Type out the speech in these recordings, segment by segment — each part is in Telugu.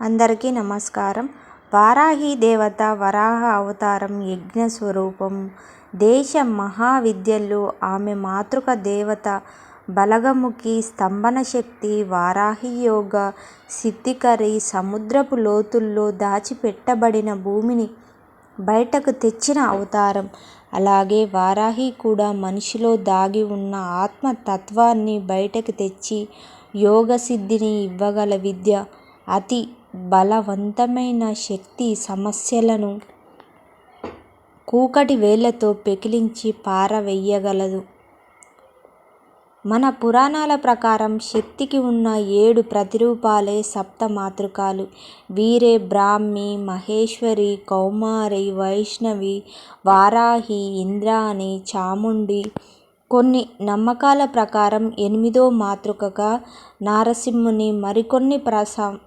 అందరికీ నమస్కారం. వారాహి దేవత వరాహ అవతారం యజ్ఞ స్వరూపం. దేశ మహావిద్యల్లో ఆమె మాతృక దేవత బలగముఖి స్తంభన శక్తి వారాహి యోగ సిద్ధికరి సముద్రపు లోతుల్లో దాచిపెట్టబడిన భూమిని బయటకు తెచ్చిన అవతారం. అలాగే వారాహి కూడా మనిషిలో దాగి ఉన్న ఆత్మ తత్వాన్ని బయటకు తెచ్చి యోగ సిద్ధిని ఇవ్వగల విద్య అతి బలవంతమైన శక్తి సమస్యలను కూకటి వేళ్ళతో పెకిలించి పారవేయగలదు మన పురాణాల ప్రకారం శక్తికి ఉన్న ఏడు ప్రతిరూపాలే సప్త మాతృకలు. వీరే బ్రాహ్మి, మహేశ్వరి, కౌమారి, వైష్ణవి, వారాహి, ఇంద్రాణి, చాముండి. కొన్ని నమ్మకాల ప్రకారం ఎనిమిదో మాతృకగా నారసింహుని, మరికొన్ని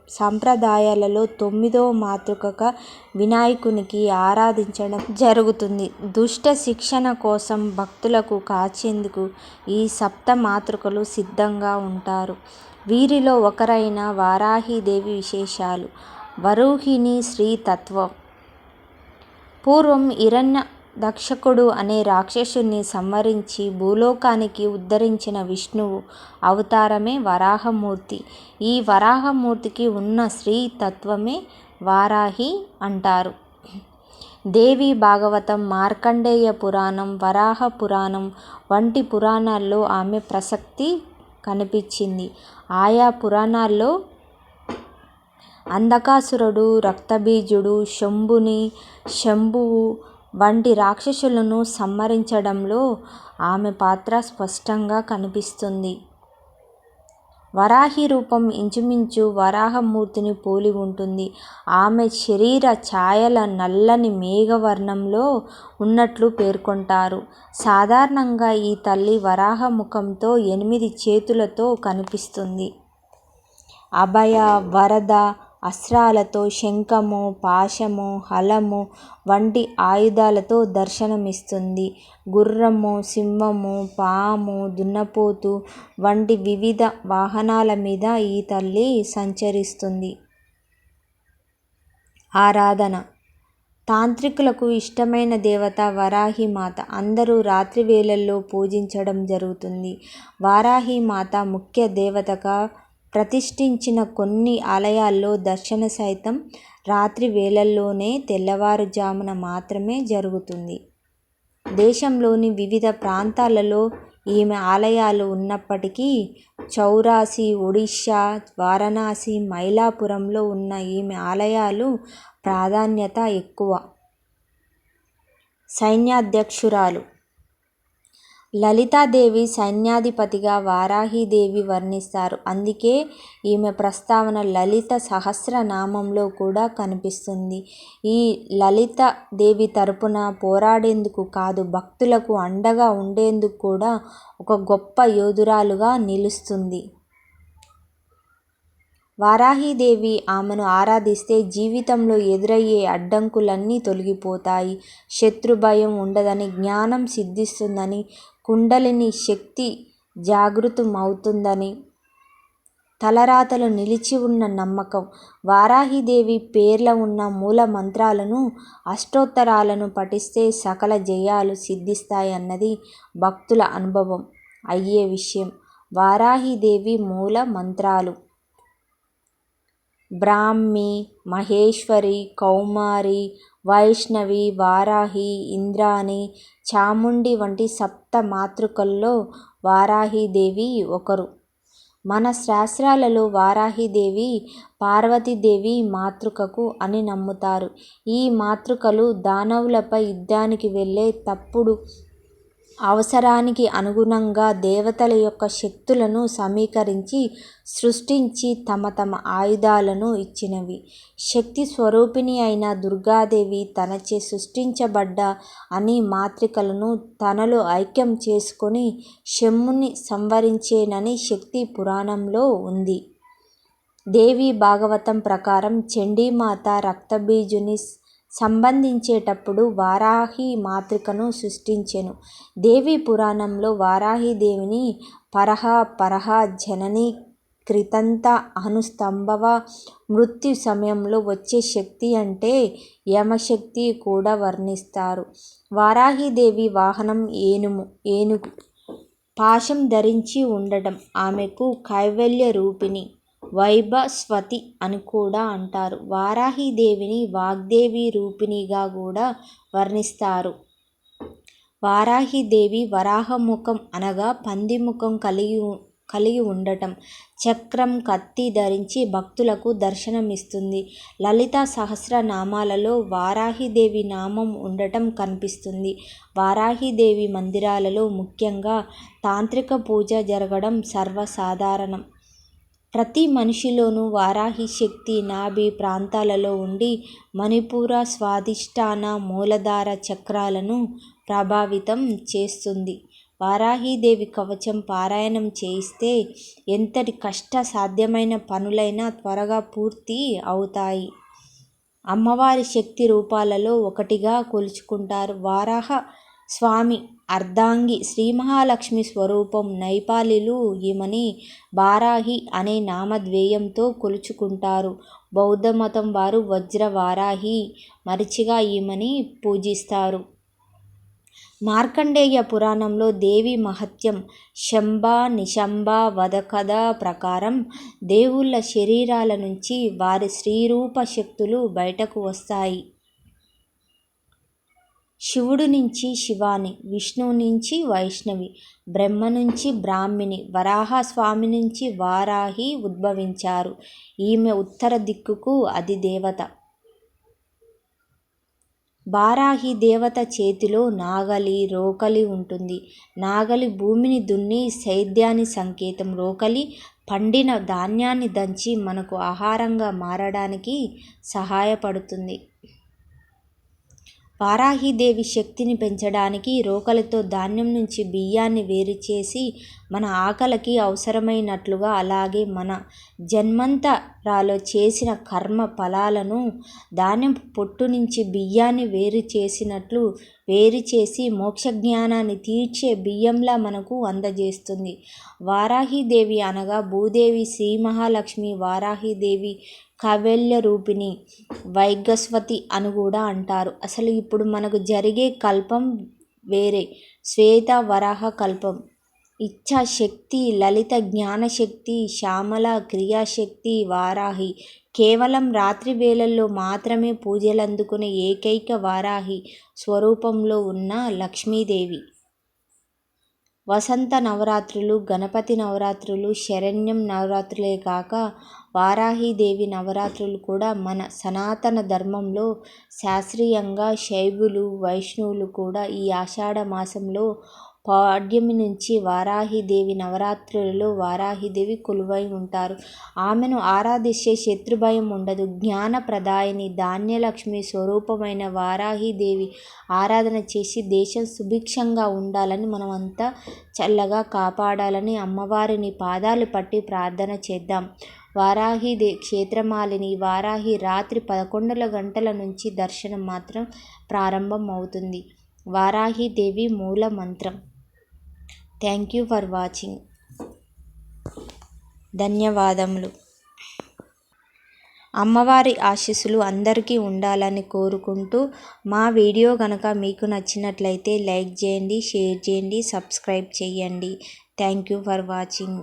సంప్రదాయాలలో తొమ్మిదో మాతృకగా వినాయకునికి ఆరాధించడం జరుగుతుంది. దుష్ట శిక్షణ కోసం భక్తులకు కాచేందుకు ఈ సప్త మాతృకలు సిద్ధంగా ఉంటారు. వీరిలో ఒకరైన వారాహిదేవి విశేషాలు వరూహిణి శ్రీ తత్వం పూర్వం దక్షకుడు అనే రాక్షసుని సంహరించి భూలోకానికి ఉద్ధరించిన విష్ణువు అవతారమే వరాహమూర్తి. ఈ వరాహమూర్తికి ఉన్న స్త్రీ తత్వమే వారాహి అంటారు. దేవి భాగవతం, మార్కండేయ పురాణం, వరాహ పురాణం వంటి పురాణాల్లో ఆమె ప్రసక్తి కనిపించింది. ఆయా పురాణాల్లో అంధకాసురుడు, రక్తబీజుడు, శంభుని, శంభువు వంటి రాక్షసులను సంహరించడంలో ఆమె పాత్ర స్పష్టంగా కనిపిస్తుంది. వరాహి రూపం ఇంచుమించు వరాహమూర్తిని పోలి ఉంటుంది. ఆమె శరీర ఛాయల నల్లని మేఘ వర్ణంలో ఉన్నట్లు పేర్కొంటారు. సాధారణంగా ఈ తల్లి వరాహ ముఖంతో ఎనిమిది చేతులతో కనిపిస్తుంది. అభయ, వరద అస్త్రాలతో శంఖము, పాశము, హలము వంటి ఆయుధాలతో దర్శనమిస్తుంది. గుర్రము, సింహము, పాము, దున్నపోతు వంటి వివిధ వాహనాల మీద ఈ తల్లి సంచరిస్తుంది. ఆరాధన తాంత్రికులకు ఇష్టమైన దేవత వరాహిమాత. అందరూ రాత్రి వేళల్లో పూజించడం జరుగుతుంది. వారాహిమాత ముఖ్య దేవతగా ప్రతిష్ఠించిన కొన్ని ఆలయాల్లో దర్శనం సైతం రాత్రి వేళల్లోనే తెల్లవారుజామున మాత్రమే జరుగుతుంది. దేశంలోని వివిధ ప్రాంతాలలో ఈమె ఆలయాలు ఉన్నప్పటికీ చౌరాసి, ఒడిశా, వారణాసి, మైలాపురంలో ఉన్న ఈమె ఆలయాలు ప్రాధాన్యత ఎక్కువ. సైన్యాధ్యక్షురాలు లలితాదేవి సైన్యాధిపతిగా వారాహిదేవి వర్ణిస్తారు. అందుకే ఈమె ప్రస్తావన లలిత సహస్రనామంలో కూడా కనిపిస్తుంది. ఈ లలితాదేవి తరపున పోరాడేందుకు కాదు భక్తులకు అండగా ఉండేందుకు కూడా ఒక గొప్ప యోధురాలుగా నిలుస్తుంది. వారాహిదేవి ఆమెను ఆరాధిస్తే జీవితంలో ఎదురయ్యే అడ్డంకులన్నీ తొలగిపోతాయి. శత్రు భయం ఉండదని, జ్ఞానం సిద్ధిస్తుందని, కుండలిని శక్తి జాగృతమవుతుందని తలరాతలు నిలిచి ఉన్న నమ్మకం. వారాహిదేవి పేర్ల ఉన్న మూల మంత్రాలను అష్టోత్తరాలను పఠిస్తే సకల జయాలు సిద్ధిస్తాయన్నది భక్తుల అనుభవం అయ్యే విషయం. వారాహిదేవి మూల మంత్రాలు బ్రాహ్మి, మహేశ్వరి, కౌమారి, వైష్ణవి, వారాహి, ఇంద్రాణి, చాముండి వంటి సప్త మాతృకల్లో వారాహిదేవి ఒకరు. మన శాస్త్రాలలో వారాహిదేవి పార్వతీదేవి మాతృకకు అని నమ్ముతారు. ఈ మాతృకలు దానవులపై యుద్ధానికి వెళ్ళే తప్పుడు అవసరానికి అనుగుణంగా దేవతల యొక్క శక్తులను సమీకరించి, సృష్టించి తమ తమ ఆయుధాలను ఇచ్చినవి. శక్తి స్వరూపిణి అయిన దుర్గాదేవి తనచే సృష్టించబడ్డ అని మాత్రికలను తనలో ఐక్యం చేసుకొని శమ్ముని సంవరించేనని శక్తి పురాణంలో ఉంది. దేవి భాగవతం ప్రకారం చండీమాత రక్తబీజుని సంబంధించేటప్పుడు వారాహి మాతృకను సృష్టించెను. దేవీ పురాణంలో వారాహిదేవిని పరహ పరహ జనని క్రితంత అనుస్తంభవ మృత్యు సమయంలో వచ్చే శక్తి అంటే యమశక్తి కూడా వర్ణిస్తారు వారాహిదేవి వాహనం ఏనుము ఏనుగు పాశం ధరించి ఉండటం ఆమెకు కైవల్య రూపిణి వైభస్వతి అని కూడా అంటారు. వారాహిదేవిని వాగ్దేవి రూపిణిగా కూడా వర్ణిస్తారు. వారాహిదేవి వరాహముఖం అనగా పంది ముఖం కలిగి కలిగి ఉండటం. చక్రం కత్తి ధరించి భక్తులకు దర్శనమిస్తుంది. లలిత సహస్రనామాలలో వారాహిదేవి నామం ఉండటం కనిపిస్తుంది. వారాహిదేవి మందిరాలలో ముఖ్యంగా తాంత్రిక పూజ జరగడం సర్వసాధారణం. ప్రతి మనిషిలోనూ వారాహి శక్తి నాభి ప్రాంతాలలో ఉండి మణిపూర స్వాధిష్టాన మూలధార చక్రాలను ప్రభావితం చేస్తుంది. వారాహీదేవి కవచం పారాయణం చేయిస్తే ఎంతటి కష్ట సాధ్యమైన పనులైనా త్వరగా పూర్తి అవుతాయి. అమ్మవారి శక్తి రూపాలలో ఒకటిగా కొలుచుకుంటారు. వారాహ స్వామి అర్ధాంగి శ్రీ మహాలక్ష్మి స్వరూపం నైపాలిలు ఈమని బారాహి అనే నామధ్యేయంతో కొలుచుకుంటారు. బౌద్ధ మతం వారు వజ్ర వారాహి మరిచిగా ఈమని పూజిస్తారు. మార్కండేయ పురాణంలో దేవి మహత్యం శంభ నిశంభ వధకథ ప్రకారం దేవుళ్ళ శరీరాల నుంచి వారి శ్రీరూప శక్తులు బయటకు వస్తాయి. శివుడు నుంచి శివాని విష్ణువు నుంచి వైష్ణవి బ్రహ్మ నుంచి బ్రాహ్మిణి వరాహస్వామి నుంచి వారాహి ఉద్భవించారు. ఈమె ఉత్తర దిక్కుకు అది దేవత. బారాహి దేవత చేతిలో నాగలి రోకలి ఉంటుంది. నాగలి భూమిని దున్ని సేద్యాన్ని సంకేతం. రోకలి పండిన ధాన్యాన్ని దంచి మనకు ఆహారంగా మారడానికి సహాయపడుతుంది. వారాహిదేవి శక్తిని పెంచడానికి రోకలితో ధాన్యం నుంచి బియ్యాన్ని వేరు చేసి మన ఆకలికి అవసరమైనట్లుగా అలాగే మన జన్మంతరాలో చేసిన కర్మ ఫలాలను ధాన్యం పొట్టు నుంచి బియ్యాన్ని వేరు చేసినట్లు వేరు చేసి మోక్ష జ్ఞానాన్ని తీర్చే బియ్యంలా మనకు అందజేస్తుంది. వారాహిదేవి అనగా భూదేవి శ్రీ మహాలక్ష్మి వారాహిదేవి కవల్య రూపిణి వైగస్వతి అని కూడా అంటారు. అసలు ఇప్పుడు మనకు జరిగే కల్పం వేరే శ్వేత వరాహ కల్పం. ఇచ్ఛాశక్తి లలిత జ్ఞానశక్తి శ్యామల క్రియాశక్తి వారాహి. కేవలం రాత్రి వేళల్లో మాత్రమే పూజలు అందుకునే ఏకైక వారాహి స్వరూపంలో ఉన్న లక్ష్మీదేవి. వసంత నవరాత్రులు గణపతి నవరాత్రులు శరణ్యం నవరాత్రులే కాక వారాహీదేవి నవరాత్రులు కూడా మన సనాతన ధర్మంలో శాస్త్రీయంగా శైవులు వైష్ణవులు కూడా ఈ ఆషాఢ మాసంలో పాడ్యమి నుంచి వారాహిదేవి నవరాత్రులలో వారాహిదేవి కొలువై ఉంటారు. ఆమెను ఆరాధిస్తే శత్రుభయం ఉండదు. జ్ఞానప్రదాయని ధాన్యలక్ష్మి స్వరూపమైన వారాహిదేవి ఆరాధన చేసి దేశం సుభిక్షంగా ఉండాలని మనమంతా చల్లగా కాపాడాలని అమ్మవారిని పాదాలు పట్టి ప్రార్థన చేద్దాం. వారాహి దే క్షేత్రమాలిని వారాహి రాత్రి పదకొండుల గంటల నుంచి దర్శనం మాత్రం ప్రారంభం అవుతుంది వారాహిదేవి మూల మంత్రం థ్యాంక్ యూ ఫర్ వాచింగ్ ధన్యవాదములు. అమ్మవారి ఆశీస్సులు అందరికీ ఉండాలని కోరుకుంటూ మా వీడియో కనుక మీకు నచ్చినట్లయితే లైక్ చేయండి షేర్ చేయండి సబ్స్క్రైబ్ చేయండి. Thank you for watching